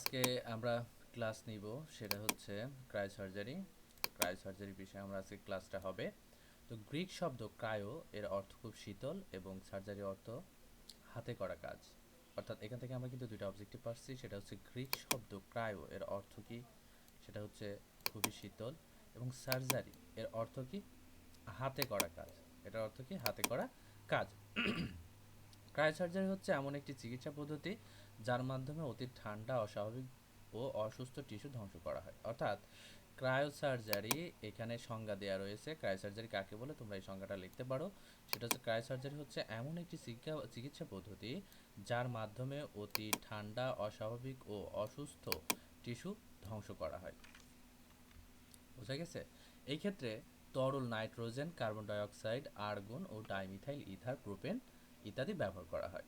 আজকে আমরা ক্লাস নিব, সেটা হচ্ছে ক্রায়ো সার্জারি ক্রায়ো সার্জারি বিষয়ে আমরা আজকে ক্লাসটা হবে। তো গ্রিক শব্দ ক্রায়ো এর অর্থ খুব শীতল এবং সার্জারি অর্থ হাতে করা কাজ। অর্থাৎ এখান থেকে আমরা কিন্তু দুইটা অবজেক্টিভ পাচ্ছি সেটা হচ্ছে গ্রিক শব্দ ক্রায়ো এর অর্থ কি, সেটা হচ্ছে খুবই শীতল। এবং সার্জারি এর অর্থ কি, হাতে করা কাজ। এটার অর্থ কি, হাতে করা কাজ। ক্রায় সার্জারি হচ্ছে এমন একটি চিকিৎসা পদ্ধতি যার মাধ্যমে অতি ঠান্ডা, অস্বাভাবিক ও অসুস্থ টিস্যু ধ্বংস করা হয়। অর্থাৎ ক্রায়োসার্জারি, এখানে সংজ্ঞা দেওয়া রয়েছে। ক্রায়োসার্জারি কাকে বলে? তোমরা এই সংজ্ঞাটা লিখতে পারো। সেটা হচ্ছে ক্রায়োসার্জারি হচ্ছে এমন একটি চিকিৎসা পদ্ধতি যার মাধ্যমে অতি ঠান্ডা, অস্বাভাবিক ও অসুস্থ টিস্যু ধ্বংস করা হয়। বোঝা গেছে? এই ক্ষেত্রে তরল নাইট্রোজেন, কার্বন ডাইঅক্সাইড, আর্গন ও ডাইমিথাইল, ইথার, প্রোপেন ইত্যাদি ব্যবহার করা হয়।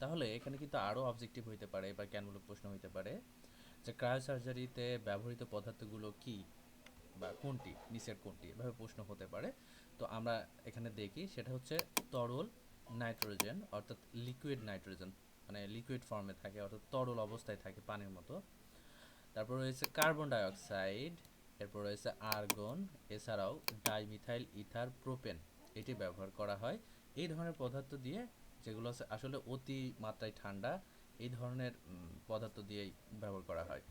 তাহলে এখানে কিন্তু আরও অবজেক্টিভ হইতে পারে বা জ্ঞানমূলক প্রশ্ন হইতে পারে যে ক্রায়ো সার্জারিতে ব্যবহৃত পদার্থগুলো কি বা কোনটি, নিচের কোনটি, এভাবে প্রশ্ন হতে পারে। তো আমরা এখানে দেখি, সেটা হচ্ছে তরল নাইট্রোজেন অর্থাৎ লিকুইড নাইট্রোজেন মানে লিকুইড ফর্মে থাকে, অর্থাৎ তরল অবস্থায় থাকে পানির মতো। তারপর রয়েছে কার্বন ডাইঅক্সাইড এরপর রয়েছে আর্গন এছাড়াও ডাইমিথাইল ইথার প্রোপেন এটি ব্যবহার করা হয়। এই ধরনের পদার্থ দিয়ে যেগুলো আছে আসলে অতি মাত্রায় ঠান্ডা, এই ধরনের পদার্থ দিয়েই ব্যবহার করা হয়।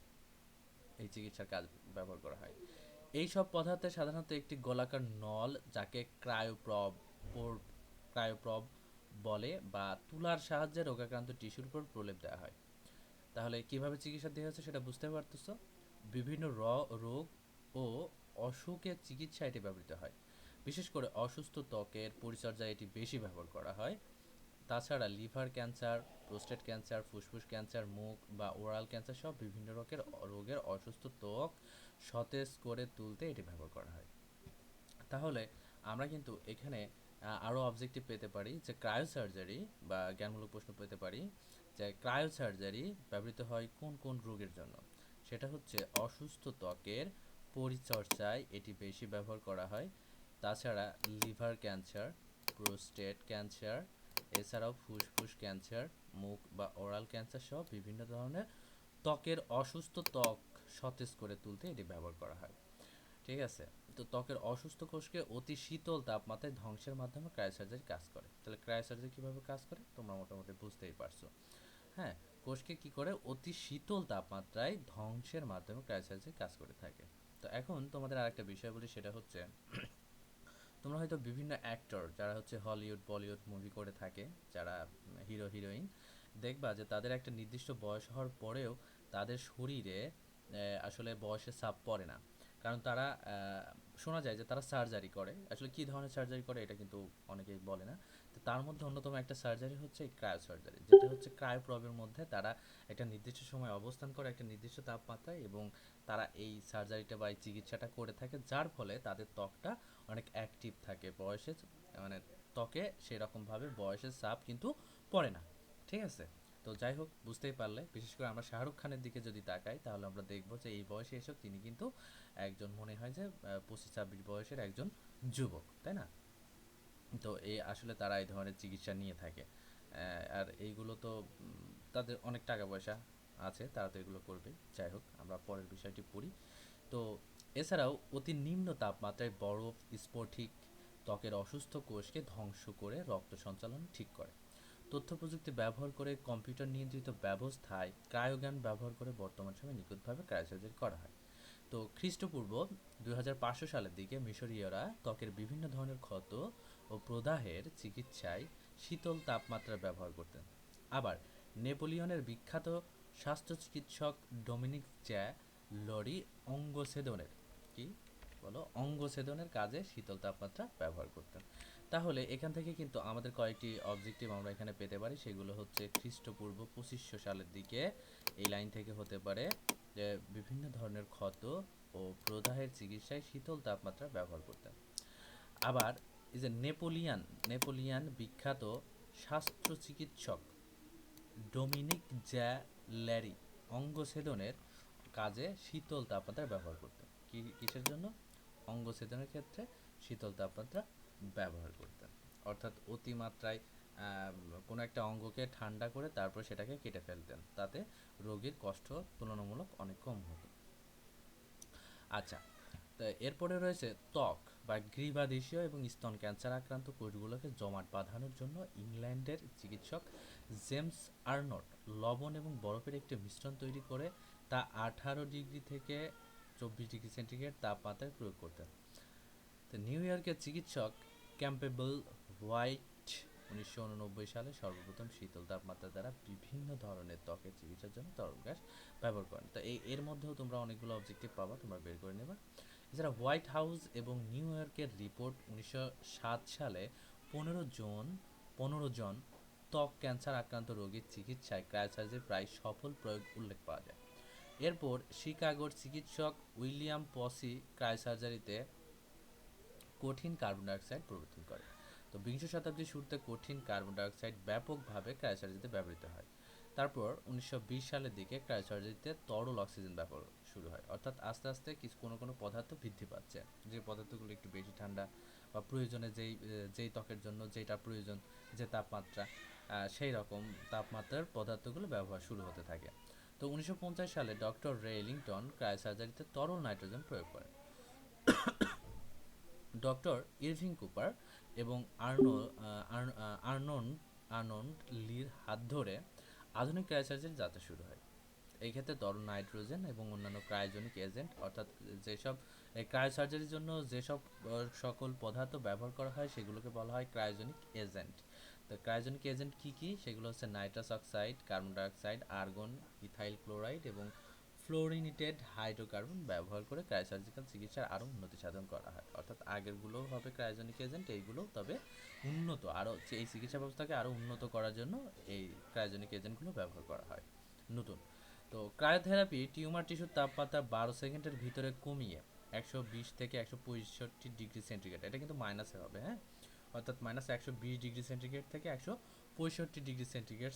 এই চিকিৎসার কাজ ব্যবহার করা হয়। এই সব পদার্থে সাধারণত একটি গোলাকার নল যাকে ক্রায়োপ্রব ক্রায়োপ্রব বলে বা তুলার সাহায্যে রোগাক্রান্ত টিস্যুর উপর প্রলেপ দেওয়া হয়। তাহলে কীভাবে চিকিৎসা দেওয়া হচ্ছে সেটা বুঝতে পারতেছো? বিভিন্ন র- রোগ ও অসুখের চিকিৎসা এটি ব্যবহৃত হয়। বিশেষ করে অসুস্থ ত্বকের পরিচর্যায় এটি বেশি ব্যবহার করা হয়। তাছাড়া লিভার ক্যান্সার, প্রোস্টেট ক্যান্সার, ফুসফুস ক্যান্সার, মুখ বা ওরাল ক্যান্সার সব বিভিন্ন রোগের রোগের অসুস্থ ত্বক সতেজ করে তুলতে এটি ব্যবহার করা হয়। তাহলে আমরা কিন্তু এখানে আরও অবজেক্টিভ পেতে পারি যে ক্রায়ো সার্জারি বা জ্ঞানমূলক প্রশ্ন পেতে পারি যে ক্রায়ো সার্জারি ব্যবহৃত হয় কোন কোন রোগের জন্য? সেটা হচ্ছে অসুস্থ ত্বকের পরিচর্যায় এটি বেশি ব্যবহার করা হয়। তাছাড়া লিভার ক্যান্সার, প্রোস্টেট ক্যান্সার এছাড়াও ফুসফুস, ক্যান্সার, মুখ বা ওরাল ক্যান্সার সহ বিভিন্ন ধরনের ত্বকের অসুস্থ ত্বক সতেজ করে তুলতে এটি ব্যবহার করা হয়। ঠিক আছে? তো ত্বকের অসুস্থ কোষকে অতি শীতল তাপমাত্রায় ধ্বংসের মাধ্যমে ক্রায়োসার্জারি কাজ করে। তাহলে ক্রায়োসার্জারি কীভাবে কাজ করে? তোমরা মোটামুটি বুঝতেই পারছ। হ্যাঁ কোষকে কি করে? অতি শীতল তাপমাত্রায় ধ্বংসের মাধ্যমে ক্রায়োসার্জারি কাজ করে থাকে। তো এখন তোমাদের আরেকটা বিষয় বলি, সেটা হচ্ছে তোমরা হয়তো বিভিন্ন অ্যাক্টর যারা হচ্ছে হলিউড বলিউড মুভি করে থাকে, যারা হিরো হিরোইন দেখবা যে তাদের একটা নির্দিষ্ট বয়স হওয়ার পরেও তাদের শরীরে আসলে বয়সের ছাপ পড়ে না। কারণ তারা শোনা যায় যে তারা সার্জারি করে। আসলে কী ধরনের সার্জারি করে এটা কিন্তু অনেকেই বলে না। তো তার মধ্যে অন্যতম একটা সার্জারি হচ্ছে ক্রায়ো সার্জারি যেটা হচ্ছে ক্রায়োপ্রবের মধ্যে তারা একটা নির্দিষ্ট সময় অবস্থান করে একটা নির্দিষ্ট তাপমাত্রায় এবং তারা এই সার্জারিটা বা এই চিকিৎসাটা করে থাকে, যার ফলে তাদের ত্বকটা অনেক অ্যাক্টিভ থাকে বয়সে মানে ত্বকে সেরকমভাবে বয়সের চাপ কিন্তু পড়ে না, ঠিক আছে? তো যাই হোক, বুঝতেই পারলে। বিশেষ করে আমরা শাহরুখ খানের দিকে যদি তাকাই, তাহলে আমরা দেখব যে এই বয়সে এসব তিনি কিন্তু একজন মনে হয় যে পঁচিশ ছাব্বিশ বয়সের একজন যুবক, তাই না? তো এই আসলে তারা এই ধরনের চিকিৎসা নিয়ে থাকে। আর এইগুলো তো তাদের অনেক টাকা পয়সা আছে, তারা তো এগুলো করবে। যাই হোক, আমরা পরের বিষয়টি পড়ি। তো এছাড়াও অতি নিম্ন তাপমাত্রায় বরফ, স্ফটিক ত্বকের অসুস্থ কোষকে ধ্বংস করে রক্ত সঞ্চালন ঠিক করে। তথ্য প্রযুক্তি ব্যবহার করে কম্পিউটার নিয়ন্ত্রিত ব্যবস্থায় ক্রায়োগ্যান ব্যবহার করে বর্তমান সময়ে নিখুঁতভাবে ক্রায়োসার্জারি করা হয়। তো খ্রিস্টপূর্ব দুই হাজার পাঁচশো সালের দিকে মিশরীয়রা ত্বকের বিভিন্ন ধরনের ক্ষত ও প্রদাহের চিকিৎসায় শীতল তাপমাত্রা ব্যবহার করতেন। আবার নেপোলিয়নের বিখ্যাত স্বাস্থ্য চিকিৎসক ডোমিনিক চ্যা লরি অঙ্গছেদনের, কি? বলো, অঙ্গছেদনের কাজে শীতল তাপমাত্রা ব্যবহার করতেন তাহলে এখান থেকে কিন্তু আমাদের কয়েকটি অবজেক্টিভ আমরা এখানে পেতে পারি। সেগুলো হচ্ছে খ্রিস্টপূর্ব পঁচিশশো সালের দিকে এই লাইন থেকে হতে পারে যে বিভিন্ন ধরনের ক্ষত ও প্রদাহের চিকিৎসায় শীতল তাপমাত্রা ব্যবহার করতেন আবার এই যে নেপোলিয়ান নেপোলিয়ান বিখ্যাত স্বাস্থ্য চিকিৎসক ডোমিনিক জ্যা ল্যারি অঙ্গছেদনের কাজে শীতল তাপমাত্রা ব্যবহার করতেন। কিসের জন্য? অঙ্গছেদনের ক্ষেত্রে শীতল তাপমাত্রা ব্যবহার করতেন। অর্থাৎ অতিমাত্রায় কোনো একটা অঙ্গকে ঠান্ডা করে তারপর সেটাকে কেটে ফেলতেন। তাতে রোগীর কষ্ট তুলনামূলক অনেক কম হতো। আচ্ছা এরপরে রয়েছে ত্বক বা গ্রীবাদেশীয় এবং স্তন ক্যান্সার আক্রান্ত কোষগুলোকে জমাট বাঁধানোর জন্য ইংল্যান্ডের চিকিৎসক জেমস আর্নল্ড লবণ এবং বরফের একটি মিশ্রণ তৈরি করে তা আঠারো ডিগ্রি থেকে চব্বিশ ডিগ্রি সেন্টিগ্রেড তাপমাত্রায় প্রয়োগ করতেন। তো নিউ ইয়র্কের চিকিৎসক ক্যাম্পেবল হোয়াইট উনিশশো উননব্বই সালে সর্বপ্রথম শীতল তাপমাত্রা দ্বারা বিভিন্ন ধরনের ত্বকের চিকিৎসার জন্য তরল গ্যাস ব্যবহার করেন। তো এই এর মধ্যেও তোমরা অনেকগুলো অবজেক্টিভ পাবা, তোমরা বের করে নেবা। এছাড়া হোয়াইট হাউস এবং নিউ ইয়র্কের রিপোর্ট উনিশশো সাত সালে পনেরো জন পনেরো জন ত্বক ক্যান্সার আক্রান্ত রোগীর চিকিৎসায় ক্রায়োসার্জির প্রায় সফল প্রয়োগ উল্লেখ পাওয়া যায়। এরপর শিকাগোর চিকিৎসক উইলিয়াম পসি ক্রায়োসার্জারিতে কঠিন কার্বন ডাইঅক্সাইড প্রবর্তন করে। তো বিংশ শতাব্দীর শুরুতে কঠিন কার্বন ডাইঅক্সাইড ব্যাপকভাবে ক্রায়োসার্জারিতে ব্যবহৃত হয়। তারপর উনিশশো বিশ সালের দিকে ক্রায়োসার্জারিতে তরল অক্সিজেন ব্যবহার শুরু হয়। অর্থাৎ আস্তে আস্তে কিছু কোনো কোনো পদার্থ বৃদ্ধি পাচ্ছে। যে পদার্থগুলো একটু বেশি ঠান্ডা বা প্রয়োজনে যেই যেই ত্বকের জন্য যেটা প্রয়োজন, যে তাপমাত্রা সেই রকম তাপমাত্রার পদার্থগুলো ব্যবহার শুরু হতে থাকে। তো উনিশশো পঞ্চাশ সালে ডক্টর রেলিংটন ক্রায়োসার্জারিতে তরল নাইট্রোজেন প্রয়োগ করেন। ডক্টর ইরভিং কুপার এবং আর্নো আর্নন্ড আর্নন্ড লির হাত ধরে আধুনিক ক্রায়োসার্জারি যাত্রা শুরু হয়। এই ক্ষেত্রে তরল নাইট্রোজেন এবং অন্যান্য ক্রায়োজেনিক এজেন্ট অর্থাৎ যেসব ক্রায়োসার্জারির জন্য যেসব সকল পদার্থ ব্যবহার করা হয় সেগুলোকে বলা হয় ক্রায়োজেনিক এজেন্ট। তো ক্রায়োজেনিক এজেন্ট কী কী? সেগুলো হচ্ছে nitrous oxide carbon dioxide argon ethyl chloride এবং ফ্লোরিনেটেড হাইড্রোকার্বন ব্যবহার করে ক্রায়োসার্জিক্যাল চিকিৎসার আরও উন্নতি সাধন করা হয়। অর্থাৎ আগেরগুলোও হবে ক্রায়োজেনিক এজেন্ট এইগুলো তবে উন্নত। আরও এই চিকিৎসা ব্যবস্থাকে আরও উন্নত করার জন্য এই ক্রায়োজেনিক এজেন্টগুলো ব্যবহার করা হয়। নতুন। তো ক্রায়োথেরাপি টিউমার টিস্যুর তাপমাত্রা বারো সেকেন্ডের ভিতরে কমিয়ে একশো বিশ থেকে একশো পঁয়ষট্টি ডিগ্রি সেন্টিগ্রেড, এটা কিন্তু মাইনাসে হবে হ্যাঁ? অর্থাৎ মাইনাস একশো বিশ ডিগ্রি সেন্টিগ্রেড থেকে একশো পঁয়ষট্টি ডিগ্রি সেন্টিগ্রেড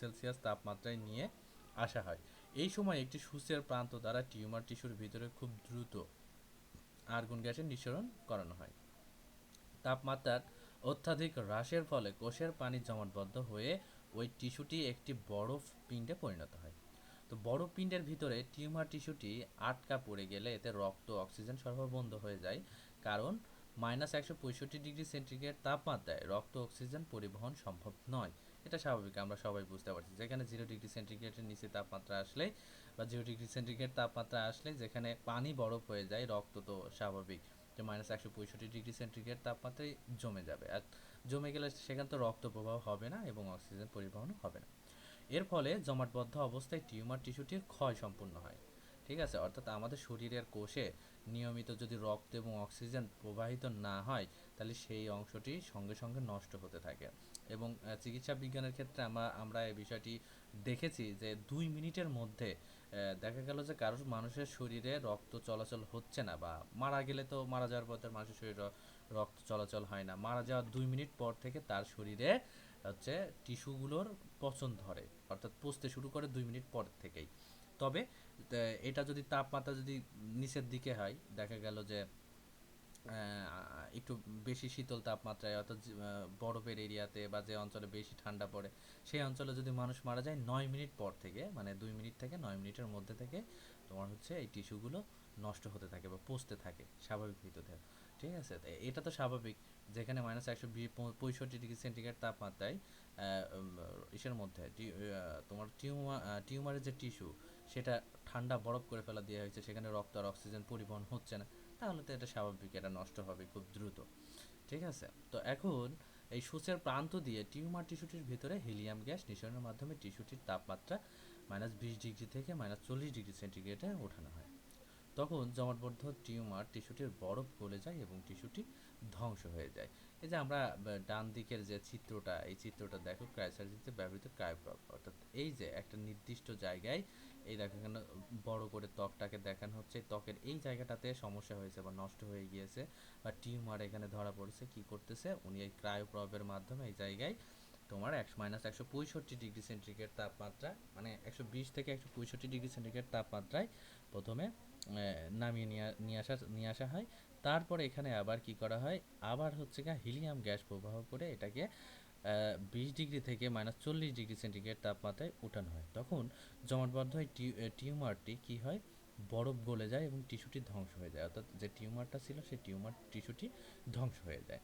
সেলসিয়াস তাপমাত্রায় নিয়ে আসা হয়। এই সময় একটি সুচের প্রান্ত দ্বারা টিউমার টিস্যুর ভিতরে খুব দ্রুত আর্গুন গ্যাসের নিঃসরণ করানো হয়। তাপমাত্রার অত্যাধিক হ্রাসের ফলে কোষের পানি জমাটবদ্ধ হয়ে ওই টিস্যুটি একটি বরফ পিণ্ডে পরিণত হয়। তো বড় পিণ্ডের ভিতরে টিউমার টিস্যুটি আটকা পড়ে গেলে এতে রক্ত, অক্সিজেন সরবরাহ বন্ধ হয়ে যায়। কারণ মাইনাস একশো পঁয়ষট্টি ডিগ্রি সেন্টিগ্রেড তাপমাত্রায় রক্ত অক্সিজেন পরিবহন সম্ভব নয়। এটা স্বাভাবিক, আমরা সবাই বুঝতে পারছি। যেখানে জিরো ডিগ্রি সেন্টিগ্রেডের নিচে তাপমাত্রা আসলে বা জিরো ডিগ্রি সেন্টিগ্রেড তাপমাত্রা আসলে যেখানে পানি বরফ হয়ে যায়, রক্ত তো স্বাভাবিক যে মাইনাস একশো পঁয়ষট্টি ডিগ্রি সেন্টিগ্রেড তাপমাত্রায় জমে যাবে। আর জমে গেলে সেখানে তো রক্ত প্রবাহ হবে না এবং অক্সিজেন পরিবহনও হবে না। এর ফলে জমাটবদ্ধ অবস্থায় টিউমার টিস্যুটির ক্ষয় সম্পূর্ণ হয়। ঠিক আছে? অর্থাৎ আমাদের শরীরের কোষে নিয়মিত যদি রক্ত এবং অক্সিজেন প্রবাহিত না হয়, তাহলে সেই অংশটি সঙ্গে সঙ্গে নষ্ট হতে থাকে। এবং চিকিৎসা বিজ্ঞানের ক্ষেত্রে আমরা আমরা এই বিষয়টি দেখেছি যে দুই মিনিটের মধ্যে দেখা গেল যে কারোর মানুষের শরীরে রক্ত চলাচল হচ্ছে না বা মারা গেলে তো মারা যাওয়ার পর তার মানুষের শরীরে রক্ত চলাচল হয় না। মারা যাওয়ার দুই মিনিট পর থেকে তার শরীরে, হচ্ছে টিস্যুগুলোর পচন ধরে। অর্থাৎ পচতে শুরু করে দুই মিনিট পর থেকেই। তবে এটা যদি তাপমাত্রা যদি নিচের দিকে হয়, দেখা গেল যে একটু বেশি শীতল তাপমাত্রায়, অর্থাৎ বরফের এরিয়াতে বা যে অঞ্চলে বেশি ঠান্ডা পড়ে, সেই অঞ্চলে যদি মানুষ মারা যায় নয় মিনিট পর থেকে মানে দুই মিনিট থেকে নয় মিনিটের মধ্যে থেকে তোমার হচ্ছে এই টিস্যুগুলো নষ্ট হতে থাকে বা পচতে থাকে, স্বাভাবিক ভিতরে ঠিক আছে? এটা তো স্বাভাবিক, যেখানে মাইনাস একশো পঁয়ষট্টি ডিগ্রি সেন্টিগ্রেড তাপমাত্রায় ইসের মধ্যে তোমার টিউমার টিউমারের যে টিস্যু সেটা ঠান্ডা বরফ করে ফেলা দেওয়া হয়েছে, সেখানে রক্ত আর অক্সিজেন পরিবহন হচ্ছে না, তাহলে তো এটা স্বাভাবিক, এটা নষ্ট হবে খুব দ্রুত। ঠিক আছে? তো এখন এই সূচের প্রান্ত দিয়ে টিউমার টিস্যুটির ভিতরে হিলিয়াম গ্যাস নিঃসরণের মাধ্যমে টিস্যুটির তাপমাত্রা মাইনাস বিশ ডিগ্রি থেকে মাইনাস চল্লিশ ডিগ্রি সেন্টিগ্রেডে ওঠানো হয়। তখন জমাটবদ্ধ টিউমার টিস্যুটির বরফ গলে যায় এবং টিস্যুটি ধ্বংস হয়ে যায়। এই যে আমরা ডান দিকের যে চিত্রটা, এই চিত্রটা দেখো ক্রায়োসার্জিতে ব্যবহৃত ক্রায়োপ্রপ অর্থাৎ এই যে একটা নির্দিষ্ট জায়গায়, এই দেখো এখানে বড় করে ত্বকটাকে দেখানো হচ্ছে। ত্বকের এই জায়গাটাতে সমস্যা হয়েছে বা নষ্ট হয়ে গিয়েছে বা টিউমার এখানে ধরা পড়েছে, কি করতেছে? উনি এই ক্রায়োপ্রবের মাধ্যমে এই জায়গায় তোমার একশো মাইনাস একশো পঁয়ষট্টি ডিগ্রি সেন্টিগ্রেড তাপমাত্রা মানে একশো বিশ থেকে একশো পঁয়ষট্টি ডিগ্রি সেন্টিগ্রেড তাপমাত্রায় প্রথমে নামিয়ে নিয়ে নিয়ে আসা নিয়ে আসা হয়। তারপরে এখানে আবার কি করা হয়? আবার হচ্ছে গা হিলিয়াম গ্যাস প্রবাহ করে এটাকে বিশ ডিগ্রি থেকে মাইনাস চল্লিশ ডিগ্রি সেন্টিগ্রেড তাপমাত্রায় উঠানো হয়। তখন জমাটবদ্ধ টিউ- টিউমারটি কী হয়? বরফ গলে যায় এবং টিস্যুটি ধ্বংস হয়ে যায়। অর্থাৎ যে টিউমারটা ছিল, সেই টিউমার টিস্যুটি ধ্বংস হয়ে যায়।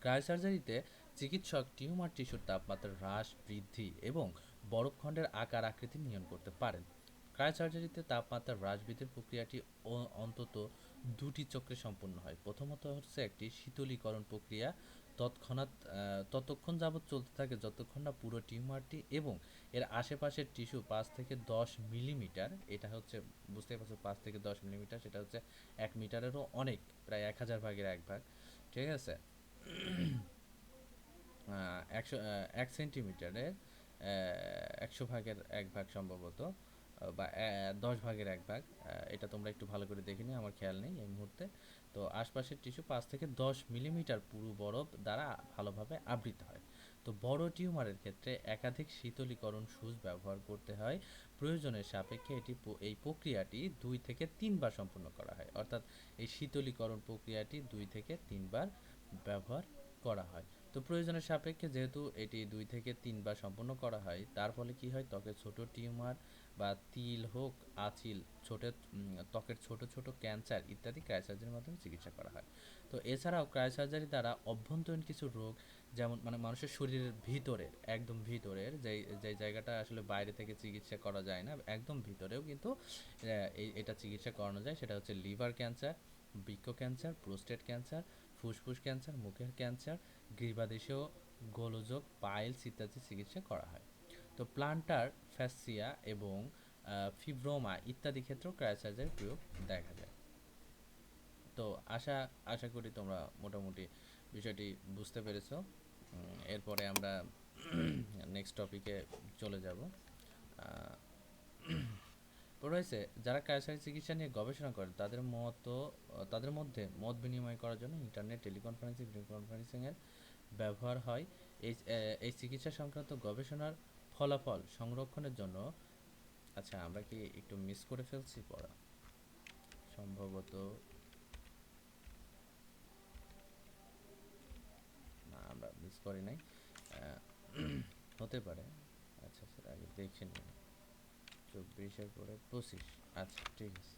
ক্রায়োসার্জারিতে চিকিৎসক টিউমার টিস্যুর তাপমাত্রা হ্রাস, বৃদ্ধি এবং বরফখণ্ডের আকার আকৃতি নিয়ন্ত্রণ করতে পারেন। ক্রায়োসার্জারিতে তাপমাত্রা হ্রাস বৃদ্ধির প্রক্রিয়াটি অন্তত দুটি চক্রে সম্পন্ন হয়। প্রথমত হচ্ছে একটি শীতলীকরণ প্রক্রিয়া। তৎক্ষণাৎ ততক্ষণ যাবৎ চলতে থাকে যতক্ষণ না পুরো টিউমারটি এবং এর আশেপাশের টিস্যু পাঁচ থেকে দশ মিলিমিটার, এটা হচ্ছে, বুঝতেই পারছ, পাঁচ থেকে দশ মিলিমিটার, সেটা হচ্ছে এক মিটারেরও অনেক, প্রায় এক হাজার ভাগের এক ভাগ, ঠিক আছে? একশো এক সেন্টিমিটারের একশো ভাগের এক ভাগ সম্ভবত। বা দশ ভাগের এক ভাগ। এটা তোমরা একটু ভালো করে দেখে নিও, আমার খেয়াল নেই এই মুহূর্তে। তো আশপাশের টিস্যু পাঁচ থেকে দশ মিলিমিটার পুরু বরফ দ্বারা ভালোভাবে আবৃত হয়। তো বড় টিউমারের ক্ষেত্রে একাধিক শীতলীকরণ সুচ ব্যবহার করতে হয়। প্রয়োজনের সাপেক্ষে এটি এই প্রক্রিয়াটি দুই থেকে তিনবার সম্পন্ন করা হয়। অর্থাৎ এই শীতলীকরণ প্রক্রিয়াটি দুই থেকে তিনবার ব্যবহার করা হয়। তো প্রয়োজনের সাপেক্ষে যেহেতু এটি দুই থেকে তিনবার সম্পন্ন করা হয়, তার ফলে কি হয়? ত্বকের ছোট টিউমার বা তিল হোক, আঁচিল, ছোট ত্বকের ছোট ছোট ক্যান্সার ইত্যাদি ক্রায়োসার্জারির মাধ্যমে চিকিৎসা করা হয়। তো এছাড়াও ক্রায়োসার্জারি দ্বারা অভ্যন্তরীণ কিছু রোগ, যেমন মানে মানুষের শরীরের ভিতরের, একদম ভিতরের, যেই যে জায়গাটা আসলে বাইরে থেকে চিকিৎসা করা যায় না, একদম ভিতরেও কিন্তু এটা চিকিৎসা করানো যায়। সেটা হচ্ছে লিভার ক্যান্সার বৃক্ষ ক্যান্সার, প্রোস্টেট ক্যান্সার, ফুসফুস ক্যান্সার, মুখের ক্যান্সার গ্রীবাদেশীয় গোলযোগ, পাইলস ইত্যাদি চিকিৎসা করা হয়। তো প্লান্টার, ফ্যাসিয়া এবং ফিব্রোমা ইত্যাদি ক্ষেত্রেও ক্রায়োসার্জারি প্রয়োগ দেখা যায়। তো আশা আশা করি তোমরা মোটামুটি বিষয়টি বুঝতে পেরেছ। এরপরে আমরা নেক্সট টপিকে চলে যাব। রয়েছে, যারা ক্যান্সার চিকিৎসা নিয়ে গবেষণা করে, তাদের মত, তাদের মধ্যে মত বিনিময় করার জন্য ইন্টারনেট, টেলিকনফারেন্সিং, ভিডিও কনফারেন্সিংয়ের ব্যবহার হয়। এই এই চিকিৎসা সংক্রান্ত গবেষণার ফলাফল সংরক্ষণের জন্য। আচ্ছা আমরা কি একটু মিস করে ফেলছি পড়া? সম্ভবত না, আমরা মিস করি নাই। হতে পারে। আচ্ছা স্যার আগে দেখে নিন চব্বিশের পরে পঁচিশ। আচ্ছা ঠিক আছে।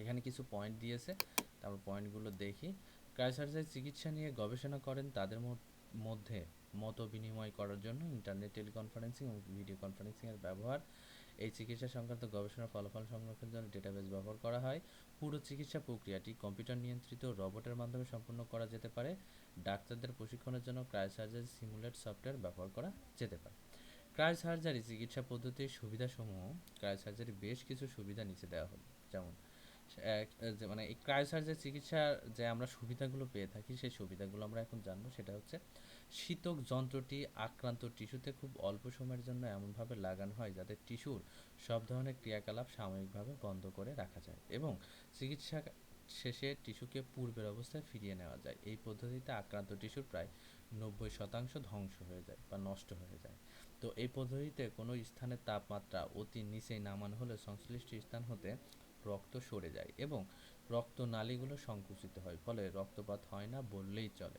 এখানে কিছু পয়েন্ট দিয়েছে, তারপর পয়েন্টগুলো দেখি। ক্রায়োসার্জারি চিকিৎসা নিয়ে গবেষণা করেন, তাদের মধ্যে মত বিনিময় করার জন্য ইন্টারনেট টেলিকনফারেন্সিং এবং ভিডিও কনফারেন্সিং এর ব্যবহার। এই চিকিৎসা সংক্রান্ত গবেষণার ফলাফল সংরক্ষণের জন্য ডেটাবেস ব্যবহার করা হয়। পুরো চিকিৎসা প্রক্রিয়াটি কম্পিউটার নিয়ন্ত্রিত রোবটের মাধ্যমে সম্পন্ন করা যেতে পারে। ডাক্তারদের প্রশিক্ষণের জন্য ক্রায়োসার্জারি সিমুলেট সফটওয়্যার ব্যবহার করা যেতে পারে। ক্রায়োসার্জারি চিকিৎসা পদ্ধতির সুবিধাসমূহ ক্রায়োসার্জারি বেশ কিছু সুবিধা নিচে দেওয়া হলো। যেমন মানে এই ক্রায়োসার্জারি চিকিৎসার যে আমরা সুবিধাগুলো পেয়ে থাকি, সেই সুবিধাগুলো আমরা এখন জানব। সেটা হচ্ছে শীতক যন্ত্রটি আক্রান্ত টিস্যুতে খুব অল্প সময়ের জন্য এমনভাবে লাগানো হয় যাতে টিস্যুর সব ধরনের ক্রিয়াকলাপ সাময়িকভাবে বন্ধ করে রাখা যায় এবং চিকিৎসা শেষে টিস্যুকে পূর্বের অবস্থায় ফিরিয়ে নেওয়া যায়। এই পদ্ধতিতে আক্রান্ত টিস্যুর প্রায় নব্বই শতাংশ ধ্বংস হয়ে যায় বা নষ্ট হয়ে যায়। তো এই পদ্ধতিতে কোনো স্থানের তাপমাত্রা অতি নিচেই নামানো হলে সংশ্লিষ্ট স্থান হতে রক্ত সরে যায় এবং রক্তনালীগুলো সংকুচিত হয়, ফলে রক্তপাত হয় না বললেই চলে,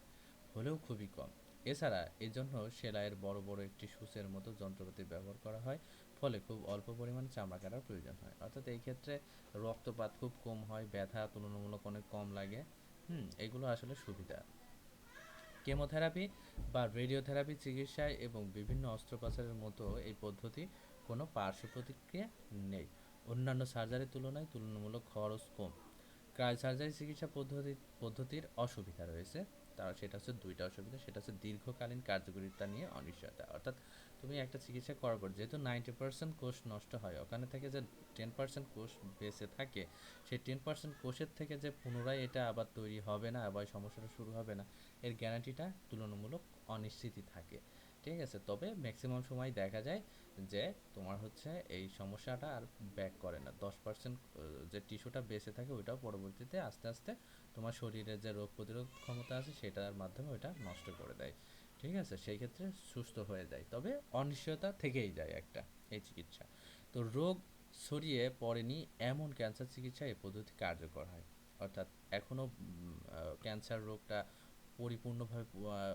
হলেও খুবই কম। এছাড়া এজন্য সেলাইয়ের বড় বড় একটি সূচের মতো যন্ত্রপাতি ব্যবহার করা হয়, ফলে খুব অল্প পরিমাণ চামড়া কাটার প্রয়োজন হয়। অর্থাৎ এই ক্ষেত্রে রক্তপাত খুব কম হয়, ব্যথা তুলনামূলক অনেক কম লাগে। হুম, এগুলো আসলে সুবিধা। কেমোথেরাপি বা রেডিওথেরাপি চিকিৎসায় এবং বিভিন্ন অস্ত্রোপচারের মতো এই পদ্ধতি কোনো পার্শ্ব প্রতিক্রিয়া নেই। অন্যান্য সার্জারির তুলনায় তুলনামূলক খরচ কম। ক্রায়োসার্জারি চিকিৎসা পদ্ধতি পদ্ধতির অসুবিধা রয়েছে। তার সেটা হচ্ছে দুইটা অসুবিধা, সেটা হচ্ছে দীর্ঘকালীন কার্যকারিতা নিয়ে অনিশ্চয়তা। অর্থাৎ তুমি একটা চিকিৎসা করার পর যেহেতু নাইনটি পার্সেন্ট কোষ নষ্ট হয়, ওখানে থেকে যে টেন পার্সেন্ট কোষ বেঁচে থাকে, সেই টেন পার্সেন্ট কোষের থেকে যে পুনরায় এটা আবার তৈরি হবে না, আবার সমস্যাটা শুরু হবে না, এর গ্যারান্টিটা তুলনামূলক অনিশ্চিতই থাকে। ঠিক আছে? তবে ম্যাক্সিমাম সময় দেখা যায় যে তোমার হচ্ছে এই সমস্যাটা আর ব্যাক করে না। দশ পার্সেন্ট যে টিস্যুটা বেঁচে থাকে ওইটাও পরবর্তীতে আস্তে আস্তে তোমার শরীরের যে রোগ প্রতিরোধ ক্ষমতা আছে সেটার মাধ্যমে ওইটা নষ্ট করে দেয়। ঠিক আছে? সেই ক্ষেত্রে সুস্থ হয়ে যায়। তবে অনিশ্চয়তা থেকেই যায় একটা এই চিকিৎসা। তো রোগ ছড়িয়ে পড়েনি এমন ক্যান্সার চিকিৎসা এই পদ্ধতি কার্যকর হয়। অর্থাৎ এখনও ক্যান্সার রোগটা পরিপূর্ণভাবে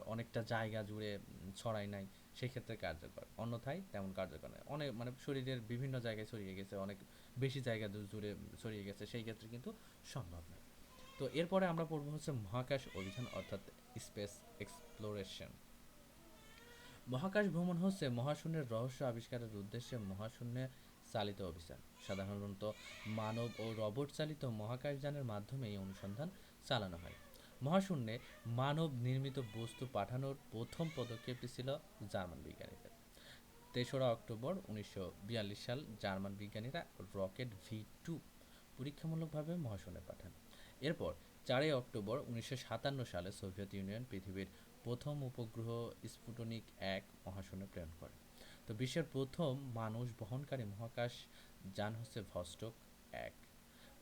অনেকটা জায়গা জুড়ে ছড়ায় নাই। সেই ক্ষেত্রে কার্যকর। অন্যথায় তেমন কার্যকর নয়। অনেক মানে শরীরের বিভিন্ন জায়গায় ছড়িয়ে গেছে, অনেক বেশি জায়গা জুড়ে ছড়িয়ে গেছে, সেই ক্ষেত্রে কিন্তু সম্ভব নয়। তো এরপরে আমরা পড়ব হচ্ছে মহাকাশ অভিযান অর্থাৎ স্পেস এক্সপ্লোরেশন। মহাকাশ ভ্রমণ হচ্ছে মহাশূন্যের রহস্য আবিষ্কারের উদ্দেশ্যে মহাশূন্যে চালিত অভিযান। সাধারণত মানব ও রোবট চালিত মহাকাশযানের মাধ্যমে এই অনুসন্ধান চালানো হয়। মহাশূন্যে মানব নির্মিত বস্তু পাঠানোর প্রথম পদক্ষেপটি ছিল জার্মান বিজ্ঞানীদের। তেসরা অক্টোবর উনিশশো বিয়াল্লিশ সাল জার্মান বিজ্ঞানীরা রকেট ভি টু পরীক্ষামূলকভাবে মহাশূন্যে পাঠান। এরপর চারই অক্টোবর উনিশশো সাতান্ন সালে সোভিয়েত ইউনিয়ন পৃথিবীর প্রথম উপগ্রহ স্পুটনিক এক মহাশূন্যে প্রেরণ করে। তো বিশ্বের প্রথম মানুষ বহনকারী মহাকাশ যান হচ্ছে ভস্টক এক।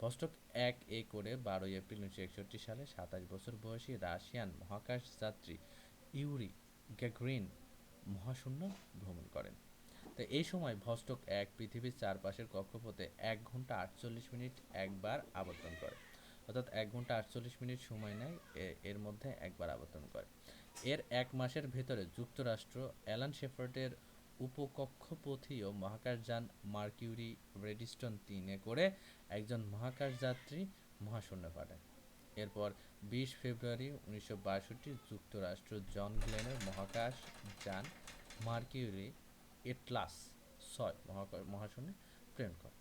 ভস্টক এক এ করে বারোই এপ্রিল উনিশশো একষট্টি সালে সাতাশ বছর বয়সী রাশিয়ান মহাকাশ যাত্রী ইউরি গ্যাগ্রিন মহাশূন্য ভ্রমণ করেন। তো এই সময় ভস্টক এক পৃথিবীর চারপাশের কক্ষপথে এক ঘণ্টা আটচল্লিশ মিনিট একবার আবর্তন করে। অর্থাৎ এক ঘণ্টা আটচল্লিশ মিনিট সময় নেয় এর মধ্যে একবার আবর্তন করে। এর এক মাসের ভেতরে যুক্তরাষ্ট্র অ্যালান শেফার্ডের উপকক্ষপথীয় মহাকাশযান মার্কিউরি রেডিস্টন তিনে করে একজন মহাকাশ যাত্রী মহাশূন্যে পাঠায় এরপর বিশ ফেব্রুয়ারি উনিশশো বাষট্টি যুক্তরাষ্ট্র জন গ্লেনের মহাকাশ যান মার্কিউরি এটলাস ছয় মহাশূন্যে প্রেরণ করে।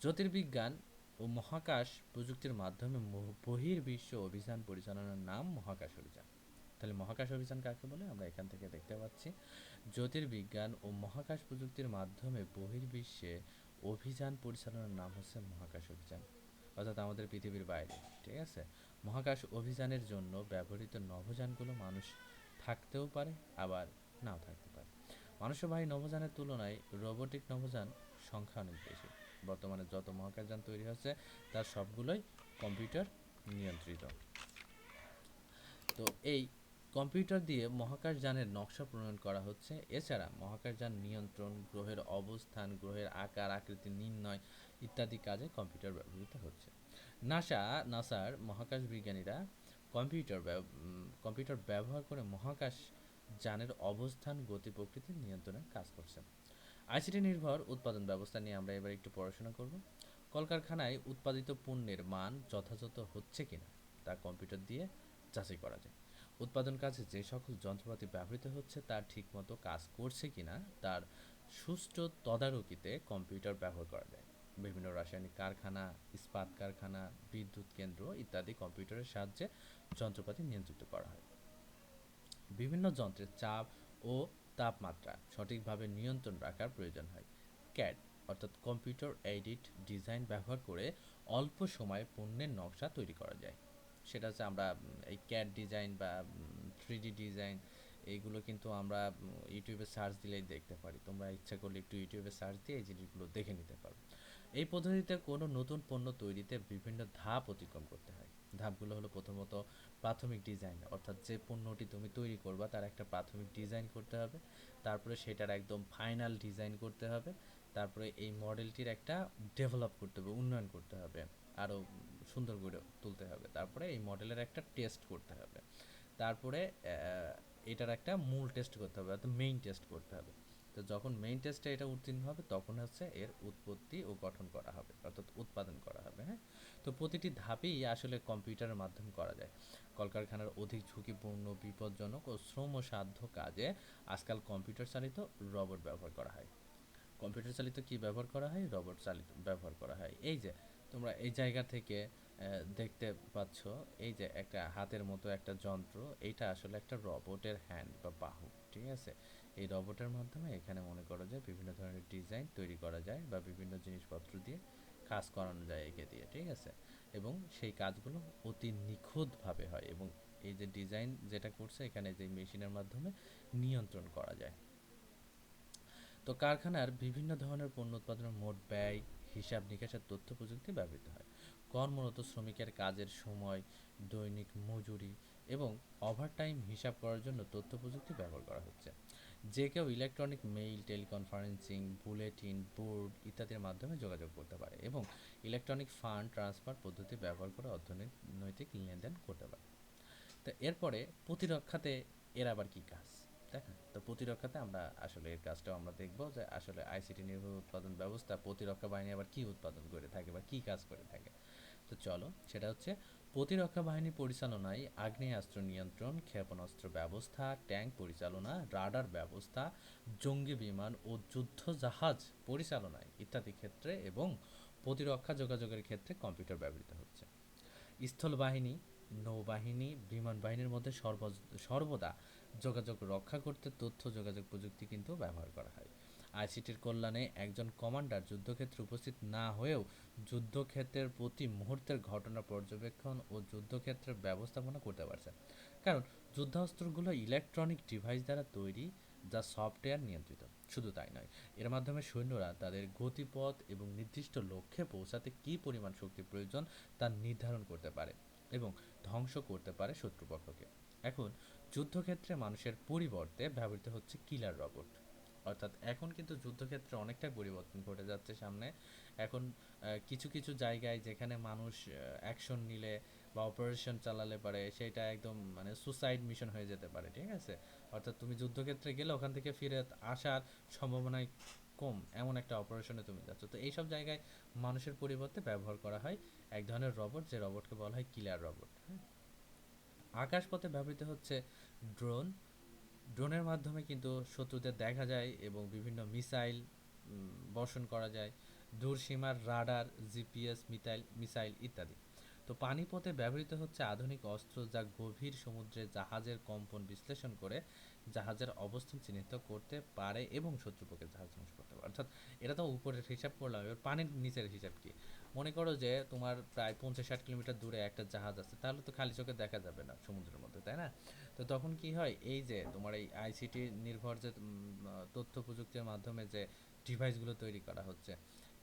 জ্যোতির্বিজ্ঞান ও মহাকাশ প্রযুক্তির মাধ্যমে বহির্বিশ্ব অভিযান পরিচালনার নাম মহাকাশ অভিযান। তাহলে মহাকাশ অভিযান কাকে বলে? আমরা এখান থেকে দেখতে পাচ্ছি, জ্যোতির্বিজ্ঞান ও মহাকাশ প্রযুক্তির মাধ্যমে বহির্বিশ্বে অভিযান পরিচালনার নাম হচ্ছে মহাকাশ অভিযান। অর্থাৎ আমাদের পৃথিবীর বাইরে, ঠিক আছে? মহাকাশ অভিযানের জন্য ব্যবহৃত নভোযানগুলো মানুষ থাকতেও পারে, আবার নাও থাকতে পারে। মানুষবাহী নভোযানের তুলনায় রোবোটিক নভোযান সংখ্যা অনেক বেশি। বর্তমানে যত মহাকাশযান তৈরি হচ্ছে, তার সবগুলোই কম্পিউটার নিয়ন্ত্রিত। তো এই কম্পিউটার দিয়ে মহাকাশযানের নকশা প্রণয়ন করা হচ্ছে। এছাড়া মহাকাশযান নিয়ন্ত্রণ, গ্রহের অবস্থান, গ্রহের আকার, আকৃতি, নির্ণয় ইত্যাদি কাজে কম্পিউটার ব্যবহৃত হচ্ছে। নাসা, নাসার মহাকাশ বিজ্ঞানীরা কম্পিউটার কম্পিউটার ব্যবহার করে মহাকাশ যানের অবস্থান, গতি প্রকৃতির নিয়ন্ত্রণের কাজ করছেন। আইসিটি নির্ভর উৎপাদন ব্যবস্থা নিয়ে আমরা এবার একটু পড়াশোনা করব। কলকারখানায় উৎপাদিত পণ্যের মান যথাযথ হচ্ছে কিনা তা কম্পিউটার দিয়ে যাচাই করা যায় উৎপাদন কাজে যে সকল যন্ত্রপাতি ব্যবহৃত হচ্ছে তা ঠিকমতো কাজ করছে কিনা, তার সুষ্ঠু তদারকিতে কম্পিউটার ব্যবহার করা যায়। বিভিন্ন রাসায়নিক কারখানা, ইস্পাত কারখানা, বিদ্যুৎ কেন্দ্র ইত্যাদি কম্পিউটারের সাহায্যে যন্ত্রপাতি নিয়ন্ত্রিত করা হয়। বিভিন্ন যন্ত্রের চাপ ও তাপমাত্রা সঠিকভাবে নিয়ন্ত্রণ রাখার প্রয়োজন হয়। ক্যাড অর্থাৎ কম্পিউটার এডিট ডিজাইন ব্যবহার করে অল্প সময়ে পণ্যের নকশা তৈরি করা যায়। সেটা হচ্ছে আমরা এই ক্যাড ডিজাইন বা থ্রি ডিজাইন এইগুলো কিন্তু আমরা ইউটিউবে সার্চ দিলেই দেখতে পারি। তোমরা ইচ্ছা করলে একটু ইউটিউবে সার্চ দিয়ে এই জিনিসগুলো দেখে নিতে পারো। এই পদ্ধতিতে কোনো নতুন পণ্য তৈরিতে বিভিন্ন ধাপ অতিক্রম করতে হয়। ধাপগুলো হলো প্রথমত প্রাথমিক ডিজাইন অর্থাৎ যে পণ্যটি তুমি তৈরি করবা তার একটা প্রাথমিক ডিজাইন করতে হবে। তারপরে সেটার একদম ফাইনাল ডিজাইন করতে হবে। তারপরে এই মডেলটির একটা ডেভেলপ করতে হবে, উন্নয়ন করতে হবে। আরও সুন্দর করে তুলতে হবে। তারপরে এই মডেলের একটা টেস্ট করতে হবে। তারপরে এটার একটা মূল টেস্ট করতে হবে, অর্থাৎ মেইন টেস্ট করতে হবে। তো যখন মেইন টেস্টে এটা উত্তীর্ণ হবে, তখন হচ্ছে এর উৎপত্তি ও গঠন করা হবে, অর্থাৎ উৎপাদন করা হবে হ্যাঁ? তো প্রতিটি ধাপেই আসলে কম্পিউটারের মাধ্যমে করা যায়। কলকারখানার অধিক ঝুঁকিপূর্ণ, বিপজ্জনক ও শ্রমসাধ্য কাজে আজকাল কম্পিউটার চালিত রবট ব্যবহার করা হয়। কম্পিউটার চালিত কি ব্যবহার করা হয়? রবট চালিত ব্যবহার করা হয়। এই যে তোমরা এই জায়গা থেকে দেখতে পাচ্ছ এই যে একটা হাতের মতো একটা যন্ত্র। এইটা আসলে একটা রোবটের হ্যান্ড বা বাহু, ঠিক আছে? এই রোবটের মাধ্যমে এখানে মনে করা যায় বিভিন্ন ধরনের ডিজাইন তৈরি করা যায় বা বিভিন্ন জিনিসপত্র দিয়ে কাজ করানো যায় একে দিয়ে, ঠিক আছে? এবং সেই কাজগুলো অতি নিখুঁতভাবে হয় এবং এই যে ডিজাইন যেটা করছে, এখানে যে মেশিনের মাধ্যমে নিয়ন্ত্রণ করা যায়। তো কারখানার বিভিন্ন ধরনের পণ্য উৎপাদনের মোট ব্যয় হিসাব নিকাশের তথ্য প্রযুক্তি ব্যবহৃত হয়। কর্মরত শ্রমিকের কাজের সময়, দৈনিক মজুরি এবং ওভারটাইম হিসাব করার জন্য তথ্য প্রযুক্তি ব্যবহার করা হচ্ছে। যে কেউ electronic mail teleconferencing bulletin board ইত্যাদির মাধ্যমে যোগাযোগ করতে পারে এবং ইলেকট্রনিক ফান্ড ট্রান্সফার পদ্ধতি ব্যবহার করে অর্থনৈতিক লেনদেন করতে পারে। তো এরপরে প্রতিরক্ষাতে এর আবার কি কাজ? দেখেন তো প্রতিরক্ষাতে আমরা আসলে এর কাজটাও আমরা দেখব যে আসলে আইসিটি নির্ভর উৎপাদন ব্যবস্থা, প্রতিরক্ষা বাহিনী আবার কি উৎপাদন করে থাকে বা কি কাজ করে থাকে। তো চলো, সেটা হচ্ছে প্রতিরক্ষা বাহিনী পরিচালনায় আগ্নেয়াস্ত্র নিয়ন্ত্রণ, ক্ষেপণাস্ত্র ব্যবস্থা, ট্যাঙ্ক পরিচালনা, রাডার ব্যবস্থা, জঙ্গি বিমান ও যুদ্ধ জাহাজ পরিচালনায় ইত্যাদি ক্ষেত্রে এবং প্রতিরক্ষা যোগাযোগের ক্ষেত্রে কম্পিউটার ব্যবহৃত হচ্ছে। স্থল বাহিনী নৌবাহিনী, বিমান বাহিনীর মধ্যে সর্ব সর্বদা যোগাযোগ রক্ষা করতে তথ্য, যোগাযোগ প্রযুক্তি কিন্তু ব্যবহার করা হয়। আইসিটির কল্যাণে একজন কমান্ডার যুদ্ধক্ষেত্রে উপস্থিত না হয়েও যুদ্ধক্ষেত্রের প্রতি মুহূর্তের ঘটনা পর্যবেক্ষণ ও যুদ্ধক্ষেত্রের ব্যবস্থাপনা করতে পারছে কারণ যুদ্ধাস্ত্রগুলো ইলেকট্রনিক ডিভাইস দ্বারা তৈরি, যা সফটওয়্যার নিয়ন্ত্রিত। শুধু তাই নয়, এর মাধ্যমে সৈন্যরা তাদের গতিপথ এবং নির্দিষ্ট লক্ষ্যে পৌঁছাতে কী পরিমাণ শক্তি প্রয়োজন তা নির্ধারণ করতে পারে এবং ধ্বংস করতে পারে শত্রুপক্ষকে। এখন যুদ্ধক্ষেত্রে মানুষের পরিবর্তে ব্যবহৃত হচ্ছে কিলার রবট অর্থাৎ এখন কিন্তু যুদ্ধক্ষেত্রে অনেকটা পরিবর্তন ঘটে যাচ্ছে সামনে। এখন কিছু কিছু জায়গায় যেখানে মানুষ অ্যাকশন নিলে বা অপারেশন চালালে পারে, সেটা একদম মানে সুসাইড মিশন হয়ে যেতে পারে, ঠিক আছে? অর্থাৎ তুমি যুদ্ধক্ষেত্রে গেলে ওখান থেকে ফিরে আসার সম্ভাবনাই কম, এমন একটা অপারেশনে তুমি যাচ্ছ। তো এইসব জায়গায় মানুষের পরিবর্তে ব্যবহার করা হয় এক ধরনের রবট যে রবটকে বলা হয় কিলার রবট হ্যাঁ? আকাশপথে ব্যবহৃত হচ্ছে ড্রোন। ড্রোনের মাধ্যমে কিন্তু শত্রুদের দেখা যায় এবং বিভিন্ন মিসাইল বর্ষণ করা যায়। দূরসীমার রাডার, জিপিএস মিসাইল মিসাইল ইত্যাদি। তো পানিপথে ব্যবহৃত হচ্ছে আধুনিক অস্ত্র যা গভীর সমুদ্রে জাহাজের কম্পন বিশ্লেষণ করে জাহাজের অবস্থান চিহ্নিত করতে পারে এবং শত্রুপক্ষের জাহাজ ধ্বংস করতে পারে। অর্থাৎ এটা তো উপরের হিসাব করলাম। এবার পানির নিচের হিসাব কি? মনে করো যে তোমার প্রায় পঞ্চাশ ষাট কিলোমিটার দূরে একটা জাহাজ আছে, তাহলে তো খালি চোখে দেখা যাবে না সমুদ্রের মধ্যে, তাই না? তো তখন কি হয়? এই যে তোমার এই আইসিটি নির্ভর যে তথ্য প্রযুক্তির মাধ্যমে যে ডিভাইসগুলো তৈরি করা হচ্ছে,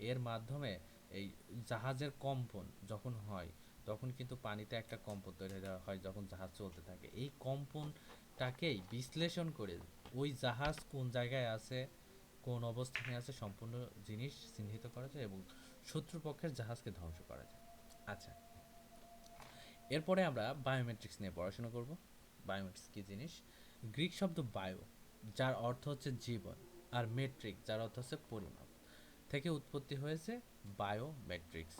এর মাধ্যমে এই জাহাজের কম্পন যখন হয়, তখন কিন্তু পানিতে একটা কম্পন তৈরি হয়ে যখন জাহাজ চলতে থাকে। এই কম্পনটাকেই বিশ্লেষণ করে ওই জাহাজ কোন জায়গায় আছে, কোন অবস্থানে আছে সম্পূর্ণ জিনিস চিহ্নিত করা যায় এবং শত্রুপক্ষের জাহাজকে ধ্বংস করা যায়। আচ্ছা এরপরে আমরা বায়োমেট্রিক্স নিয়ে পড়াশোনা করব। বায়োমেট্রিক্স কী জিনিস? গ্রিক শব্দ বায়ো, যার অর্থ হচ্ছে জীবন, আর মেট্রিক, যার অর্থ হচ্ছে পরিমাপ, থেকে উৎপত্তি হয়েছে বায়োমেট্রিক্স।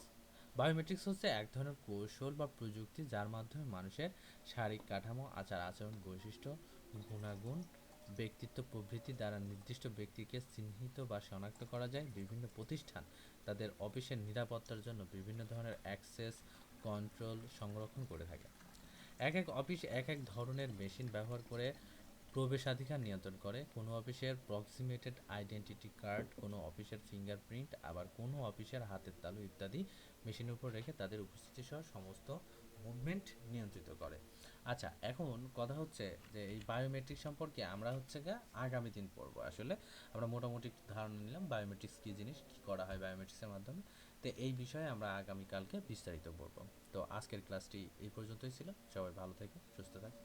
বায়োমেট্রিক্স হচ্ছে এক ধরনের কৌশল বা প্রযুক্তি যার মাধ্যমে মানুষের শারীরিক কাঠামো, আচার আচরণ, বৈশিষ্ট্য, গুণাগুণ, ব্যক্তিত্ব প্রভৃতি দ্বারা নির্দিষ্ট ব্যক্তিকে চিহ্নিত বা শনাক্ত করা যায়। বিভিন্ন প্রতিষ্ঠান তাদের অফিসের নিরাপত্তার জন্য বিভিন্ন ধরনের অ্যাক্সেস কন্ট্রোল সংরক্ষণ করে থাকে। এক এক অফিস এক এক ধরনের মেশিন ব্যবহার করে প্রবেশাধিকার নিয়ন্ত্রণ করে। কোনো অফিসের প্রক্সিমেটেড আইডেন্টিটি কার্ড কোনো অফিসের ফিঙ্গারপ্রিন্ট আবার কোনো অফিসের হাতের তালু ইত্যাদি মেশিনের উপর রেখে তাদের উপস্থিতি সহ সমস্ত মুভমেন্ট নিয়ন্ত্রিত করে। আচ্ছা এখন কথা হচ্ছে যে এই বায়োমেট্রিক সম্পর্কে আমরা হচ্ছে গা আগামী দিন পড়ব। আসলে আমরা মোটামুটি একটু ধারণা নিলাম বায়োমেট্রিক্স কী জিনিস, কী করা হয় বায়োমেট্রিক্সের মাধ্যমে। তো এই বিষয়ে আমরা আগামীকালকে বিস্তারিত বলব। তো আজকের ক্লাসটি এই পর্যন্তই ছিল। সবাই ভালো থেকে, সুস্থ থাকে।